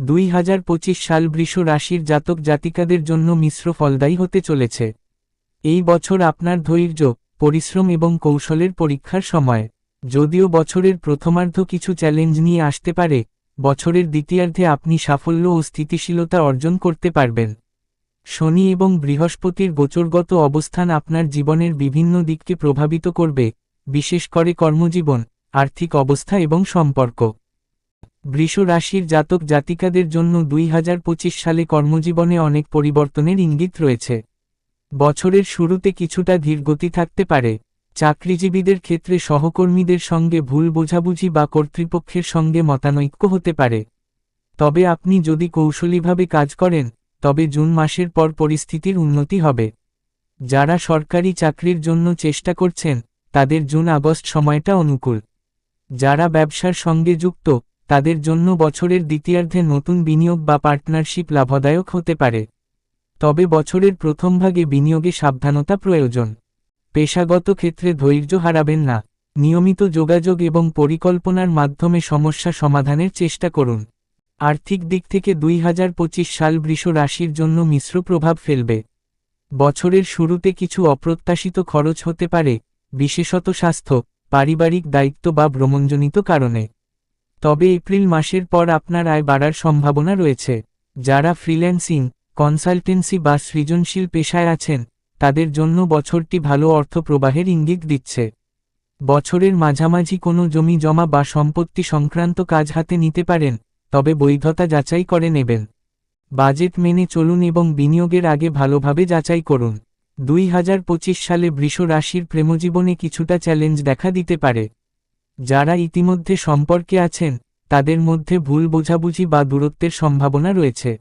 দুই হাজার পঁচিশ সাল বৃষ রাশির জাতক জাতিকাদের জন্য মিশ্র ফলদায়ী হতে চলেছে। এই বছর আপনার ধৈর্য, পরিশ্রম এবং কৌশলের পরীক্ষার সময়। যদিও বছরের প্রথমার্ধ কিছু চ্যালেঞ্জ নিয়ে আসতে পারে, বছরের দ্বিতীয়ার্ধে আপনি সাফল্য ও স্থিতিশীলতা অর্জন করতে পারবেন। শনি এবং বৃহস্পতির গোচরগত অবস্থান আপনার জীবনের বিভিন্ন দিককে প্রভাবিত করবে, বিশেষ করে কর্মজীবন, আর্থিক অবস্থা এবং সম্পর্ক। বৃষ রাশির জাতক জাতিকাদের জন্য দুই হাজার পঁচিশ সালে কর্মজীবনে অনেক পরিবর্তনের ইঙ্গিত রয়েছে। বছরের শুরুতে কিছুটা ধীরগতি থাকতে পারে। চাকরিজীবীদের ক্ষেত্রে সহকর্মীদের সঙ্গে ভুল বোঝাবুঝি বা কর্তৃপক্ষের সঙ্গে মতানৈক্য হতে পারে। তবে আপনি যদি কৌশলীভাবে কাজ করেন, তবে জুন মাসের পর পরিস্থিতির উন্নতি হবে। যারা সরকারি চাকরির জন্য চেষ্টা করছেন, তাদের জুন আগস্ট সময়টা অনুকূল। যারা ব্যবসার সঙ্গে যুক্ত তাদের জন্য বছরের দ্বিতীয়ার্ধে নতুন বিনিয়োগ বা পার্টনারশিপ লাভদায়ক হতে পারে। তবে বছরের প্রথম ভাগে বিনিয়োগে সাবধানতা প্রয়োজন। পেশাগত ক্ষেত্রে ধৈর্য হারাবেন না। নিয়মিত যোগাযোগ এবং পরিকল্পনার মাধ্যমে সমস্যা সমাধানের চেষ্টা করুন। আর্থিক দিক থেকে দুই হাজার পঁচিশ সাল বৃষ রাশির জন্য মিশ্র প্রভাব ফেলবে। বছরের শুরুতে কিছু অপ্রত্যাশিত খরচ হতে পারে, বিশেষত স্বাস্থ্য, পারিবারিক দায়িত্ব বা ভ্রমণজনিত কারণে। তবে এপ্রিল মাসের পর আপনার আয় বাড়ার সম্ভাবনা রয়েছে। যারা ফ্রিল্যান্সিং, কনসালটেন্সি বা সৃজনশীল পেশায় আছেন, তাদের জন্য বছরটি ভালো অর্থ প্রবাহের ইঙ্গিত দিচ্ছে। বছরের মাঝামাঝি কোনো জমি জমা বা সম্পত্তি সংক্রান্ত কাজ হাতে নিতে পারেন, তবে বৈধতা যাচাই করে নেবেন। বাজেট মেনে চলুন এবং বিনিয়োগের আগে ভালোভাবে যাচাই করুন। দুই হাজার পঁচিশ সালে বৃষ রাশির প্রেমজীবনে কিছুটা চ্যালেঞ্জ দেখা দিতে পারে। যারা ইতিমধ্যে সম্পর্কে আছেন, তাদের মধ্যে ভুল বোঝাবুঝি বা দূরত্বের সম্ভাবনা রয়েছে।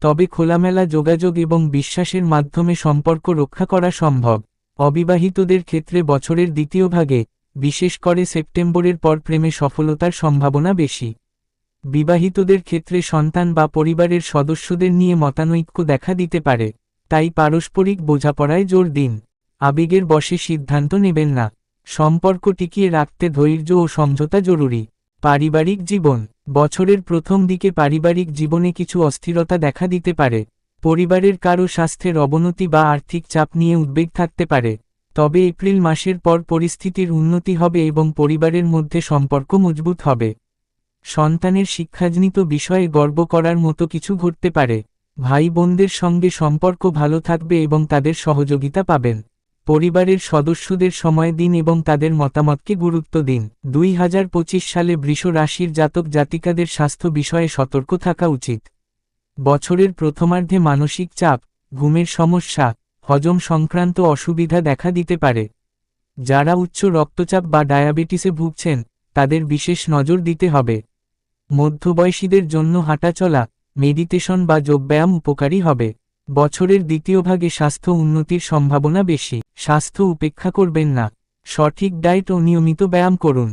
তবে খোলামেলা যোগাযোগ এবং বিশ্বাসের মাধ্যমে সম্পর্ক রক্ষা করা সম্ভব। অবিবাহিতদের ক্ষেত্রে বছরের দ্বিতীয় ভাগে, বিশেষ করে সেপ্টেম্বরের পর প্রেমে সফলতার সম্ভাবনা বেশি। বিবাহিতদের ক্ষেত্রে সন্তান বা পরিবারের সদস্যদের নিয়ে মতানৈক্য দেখা দিতে পারে, তাই পারস্পরিক বোঝাপড়ায় জোর দিন। আবেগের বসে সিদ্ধান্ত নেবেন না। সম্পর্ক টিকিয়ে রাখতে ধৈর্য ও সমঝোতা জরুরি। পারিবারিক জীবন। বছরের প্রথম দিকে পারিবারিক জীবনে কিছু অস্থিরতা দেখা দিতে পারে। পরিবারের কারও স্বাস্থ্যের অবনতি বা আর্থিক চাপ নিয়ে উদ্বেগ থাকতে পারে। তবে এপ্রিল মাসের পর পরিস্থিতির উন্নতি হবে এবং পরিবারের মধ্যে সম্পর্ক মজবুত হবে। সন্তানের শিক্ষাজনিত বিষয়ে গর্ব করার মতো কিছু ঘটতে পারে। ভাই বোনদের সঙ্গে সম্পর্ক ভালো থাকবে এবং তাদের সহযোগিতা পাবেন। পরিবারের সদস্যদের সময় দিন এবং তাদের মতামতকে গুরুত্ব দিন। দুই হাজার পঁচিশ সালে বৃষ রাশির জাতক জাতিকাদের স্বাস্থ্য বিষয়ে সতর্ক থাকা উচিত। বছরের প্রথমার্ধে মানসিক চাপ, ঘুমের সমস্যা, হজম সংক্রান্ত অসুবিধা দেখা দিতে পারে। যারা উচ্চ রক্তচাপ বা ডায়াবেটিসে ভুগছেন, তাদের বিশেষ নজর দিতে হবে। মধ্যবয়সীদের জন্য হাঁটাচলা মেডিটেশন বা যোগব্যায়াম উপকারী হবে। বছরের দ্বিতীয় ভাগে স্বাস্থ্য উন্নতির সম্ভাবনা বেশি। স্বাস্থ্য উপেক্ষা করবেন না। সঠিক ডায়েট ও নিয়মিত ব্যায়াম করুন।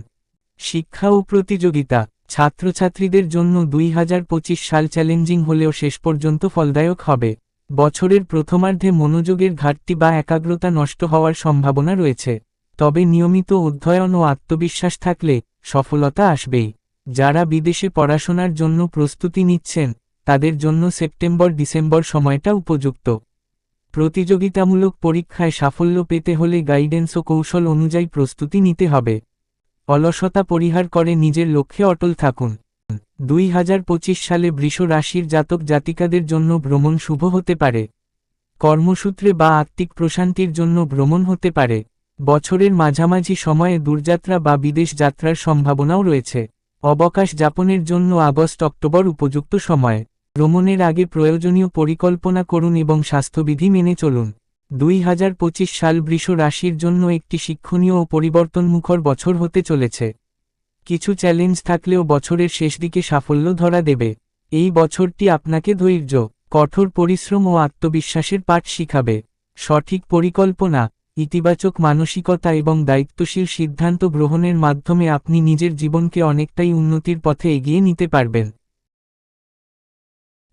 শিক্ষা ও প্রতিযোগিতা। ছাত্রছাত্রীদের জন্য দুই হাজার পঁচিশ সাল চ্যালেঞ্জিং হলেও শেষ পর্যন্ত ফলদায়ক হবে। বছরের প্রথমার্ধে মনোযোগের ঘাটতি বা একাগ্রতা নষ্ট হওয়ার সম্ভাবনা রয়েছে। তবে নিয়মিত অধ্যয়ন ও আত্মবিশ্বাস থাকলে সফলতা আসবেই। যারা বিদেশে পড়াশোনার জন্য প্রস্তুতি নিচ্ছেন তাদের জন্য সেপ্টেম্বর ডিসেম্বর সময়টা উপযুক্ত। প্রতিযোগিতামূলক পরীক্ষায় সাফল্য পেতে হলে গাইডেন্স ও কৌশল অনুযায়ী প্রস্তুতি নিতে হবে। অলসতা পরিহার করে নিজের লক্ষ্যে অটল থাকুন। দুই হাজার পঁচিশ সালে বৃষ রাশির জাতক জাতিকাদের জন্য ভ্রমণ শুভ হতে পারে। কর্মসূত্রে বা আত্মিক প্রশান্তির জন্য ভ্রমণ হতে পারে। বছরের মাঝামাঝি সময়ে দূরযাত্রা বা বিদেশ যাত্রার সম্ভাবনাও রয়েছে। অবকাশ যাপনের জন্য আগস্ট অক্টোবর উপযুক্ত সময়। ভ্রমণের আগে প্রয়োজনীয় পরিকল্পনা করুন এবং স্বাস্থ্যবিধি মেনে চলুন। দুই হাজার পঁচিশ সাল বৃষ রাশির জন্য একটি শিক্ষণীয় ও পরিবর্তনমুখর বছর হতে চলেছে। কিছু চ্যালেঞ্জ থাকলেও বছরের শেষ দিকে সাফল্য ধরা দেবে। এই বছরটি আপনাকে ধৈর্য, কঠোর পরিশ্রম ও আত্মবিশ্বাসের পাঠ শিখাবে। সঠিক পরিকল্পনা, ইতিবাচক মানসিকতা এবং দায়িত্বশীল সিদ্ধান্ত গ্রহণের মাধ্যমে আপনি নিজের জীবনকে অনেকটাই উন্নতির পথে এগিয়ে নিতে পারবেন।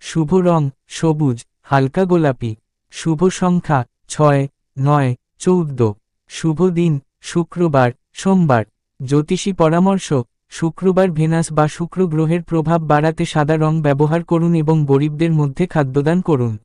শুভ রং, সবুজ, হালকা গোলাপি। শুভ সংখ্যা, ছয়, নয়, চৌদ্দ। শুভ দিন, শুক্রবার, সোমবার। জ্যোতিষী পরামর্শ, শুক্রবার ভেনাস বা শুক্র গ্রহের প্রভাব বাড়াতে সাদা রং ব্যবহার করুন এবং গরিবদের মধ্যে খাদ্যদান করুন।